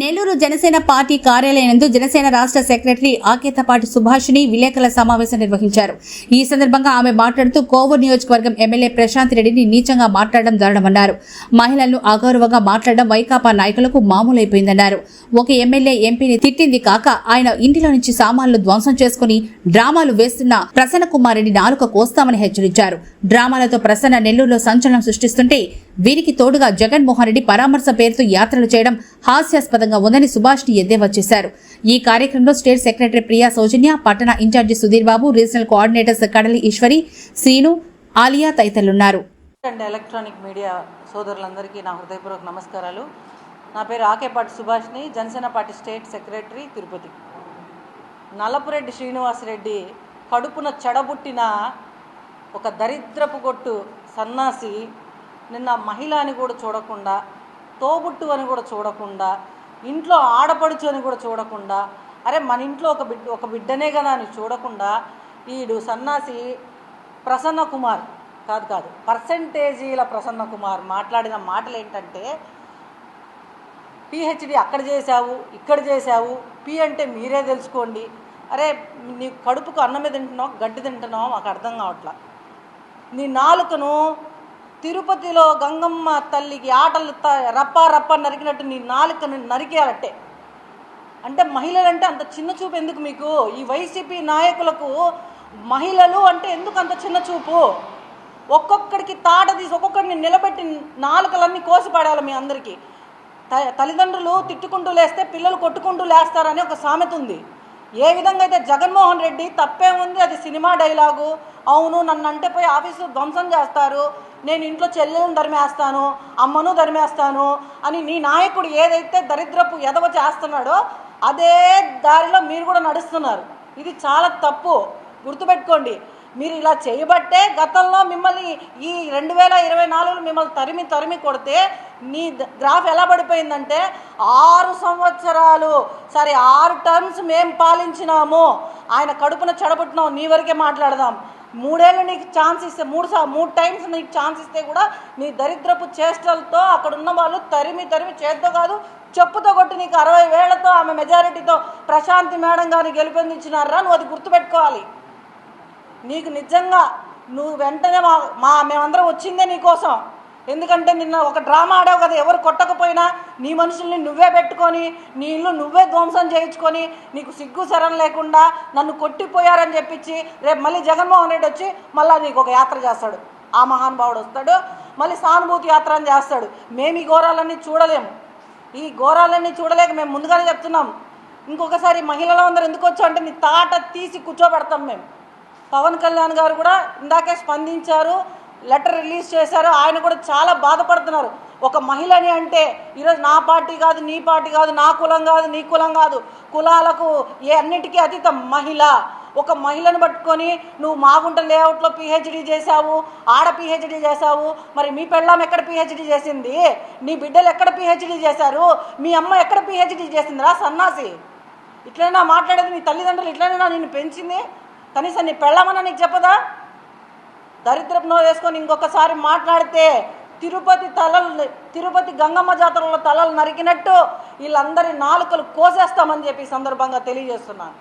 Nellore Janasena party కార్యాలయంలో జనసేన రాష్ట్ర secretary ఆకేతపాటి Subhashini విలేకరుల సమావేశం నిర్వహించారు. ఈ సందర్భంగా ఆమె మాట్లాడుతూ కోవూరు నియోజకవర్గం ఎమ్మెల్యే ప్రశాంత్ రెడ్డిని నీచంగా మాట్లాడడం దారుణమన్నారు. మహిళలను అగౌరవంగా మాట్లాడడం వైకాపా నాయకులకు మామూలైపోయిందన్నారు. ఒక ఎమ్మెల్యే ఎంపీని తిట్టింది కాక ఆయన ఇంటిలో నుంచి సామాన్లు ధ్వంసం చేసుకుని డ్రామాలు వేస్తున్న ప్రసన్న కుమార్ రెడ్డి నాలుక కోస్తామని హెచ్చరించారు. డ్రామాలతో ప్రసన్న నెల్లూరులో సంచలనం సృష్టిస్తుంటే వీరికి తోడుగా జగన్మోహన్ రెడ్డి పరామర్శ పేరుతో యాత్రలు చేయడం హాస్యాస్పదంగా ఉందని సుభాష్ని ఎద్దేవా చేశారు. ఈ కార్యక్రమంలో స్టేట్ సెక్రటరీ ప్రియా సౌజన్య పట్టణ incharge Sudheer Babu regional coordinators Kadali Eswari Srinu Aliya తదితరులున్నారు. And electronic media సోదరులందరికీ నా హృదయపూర్వక నమస్కారాలు. నా పేరు Akepati Subhashini Janasena party state secretary Tirupati. Nalapureddy Srinivasareddy కడుపున చెడబుట్టిన ఒక దరిద్రపు కొట్టు సన్నాసి నిన్న మహిళ అని కూడా చూడకుండా తోబుట్టు అని కూడా చూడకుండా ఇంట్లో ఆడపడుచు అని కూడా చూడకుండా అరే మన ఇంట్లో ఒక బిడ్డ ఒక బిడ్డనే కదా అని చూడకుండా ఈడు సన్నాసి ప్రసన్న కుమార్ కాదు కాదు పర్సంటేజీల ప్రసన్న కుమార్ మాట్లాడిన మాటలు ఏంటంటే పిహెచ్డి అక్కడ చేశావు ఇక్కడ చేశావు పి అంటే మీరే తెలుసుకోండి. అరే నీ కడుపుకు అన్నమే తింటున్నావు గడ్డి తింటున్నావు మాకు అర్థం కావట్లా. నీ నాలుకను తిరుపతిలో గంగమ్మ తల్లికి ఆటలు త- రప్ప రప్ప నరికినట్టు నీ నాలుకను నరికేయాలట్టే. అంటే మహిళలంటే అంత చిన్న చూపు ఎందుకు మీకు? ఈ వైసీపీ నాయకులకు మహిళలు అంటే ఎందుకు అంత చిన్న చూపు? ఒక్కొక్కడికి తాట తీసి ఒక్కొక్కడిని నిలబెట్టి నాలుకలన్నీ కోసి పడాలి మీ అందరికీ. త- తల్లిదండ్రులు తిట్టుకుంటూ లేస్తే పిల్లలు కొట్టుకుంటూ లేస్తారని ఒక సామెత ఉంది. ఏ విధంగా అయితే జగన్మోహన్ రెడ్డి తప్పే ఉంది అది సినిమా డైలాగు. అవును నన్ను అంటే పోయి ఆఫీసు ధ్వంసం చేస్తారు. నేను ఇంట్లో చెల్లెలను ధరిమేస్తాను అమ్మను ధరిమేస్తాను అని నీ నాయకుడు ఏదైతే దరిద్రపు ఎదవ చేస్తున్నాడో అదే దారిలో మీరు కూడా నడుస్తున్నారు. ఇది చాలా తప్పు. గుర్తుపెట్టుకోండి మీరు ఇలా చేయబట్టే గతంలో మిమ్మల్ని ఈ రెండు వేల ఇరవై నాలుగులో మిమ్మల్ని తరిమి తరిమి కొడితే నీ గ్రాఫ్ ఎలా పడిపోయిందంటే ఆరు సంవత్సరాలు సరే ఆరు టర్మ్స్ మేము పాలించినాము. ఆయన కడుపున చెడబుట్టినాం నీ వరకే మాట్లాడదాం. మూడేళ్ళు నీకు ఛాన్స్ ఇస్తే మూడు సా మూడు టైమ్స్ నీకు ఛాన్స్ ఇస్తే కూడా నీ దరిద్రపు చేష్టలతో అక్కడ ఉన్న వాళ్ళు తరిమి తరిమి చేత్తో కాదు చెప్పుతో కొట్టి నీకు అరవై వేళ్ళతో ఆమె మెజారిటీతో ప్రశాంతి మేడం గారిని గెలుపొందించినారా నువ్వు అది గుర్తుపెట్టుకోవాలి. నీకు నిజంగా నువ్వు వెంటనే మా మా మేమందరం వచ్చిందే నీకోసం. ఎందుకంటే నిన్న ఒక డ్రామా ఆడావు కదా ఎవరు కొట్టకపోయినా నీ మనుషుల్ని నువ్వే పెట్టుకొని నీ ఇల్లు నువ్వే ధ్వంసం చేయించుకొని నీకు సిగ్గు శరం లేకుండా నన్ను కొట్టిపోయారని చెప్పించి రేపు మళ్ళీ జగన్మోహన్ రెడ్డి వచ్చి మళ్ళీ నీకు ఒక యాత్ర చేస్తాడు. ఆ మహానుభావుడు వస్తాడు మళ్ళీ సానుభూతి యాత్ర అని చేస్తాడు. మేము ఈ ఘోరాలన్నీ చూడలేము. ఈ ఘోరాలన్నీ చూడలేక మేము ముందుగానే చెప్తున్నాం. ఇంకొకసారి మహిళలు అందరూ ఎందుకు వచ్చా అంటే నీ తాట తీసి కూర్చోబెడతాం మేము. పవన్ కళ్యాణ్ గారు కూడా ఇందాకే స్పందించారు లెటర్ రిలీజ్ చేశారు ఆయన కూడా చాలా బాధపడుతున్నారు. ఒక మహిళని అంటే ఈరోజు నా పార్టీ కాదు నీ పార్టీ కాదు నా కులం కాదు నీ కులం కాదు. కులాలకు ఏ అన్నిటికీ అతీతం మహిళ. ఒక మహిళను పట్టుకొని నువ్వు మాగుంట లేఅవుట్లో పిహెచ్డీ చేశావు ఆడ పిహెచ్డి చేశావు మరి మీ పెళ్ళాం ఎక్కడ పిహెచ్డీ చేసింది? నీ బిడ్డలు ఎక్కడ పిహెచ్డి చేశారు? మీ అమ్మ ఎక్కడ పిహెచ్డీ చేసిందిరా సన్నాసి? ఇట్లైనా మాట్లాడేది నీ తల్లిదండ్రులు ఇట్లైనా నిన్ను పెంచింది? కనీసం నీ పెళ్ళామన్నా నీకు చెప్పదా? దరిద్రపునో వేసుకొని ఇంకొకసారి మాట్లాడితే తిరుపతి తలలు తిరుపతి గంగమ్మ జాతరలో తలలు నరికినట్టు వీళ్ళందరి నాలుకలు కోసేస్తామని చెప్పి సందర్భంగా తెలియజేస్తున్నాను.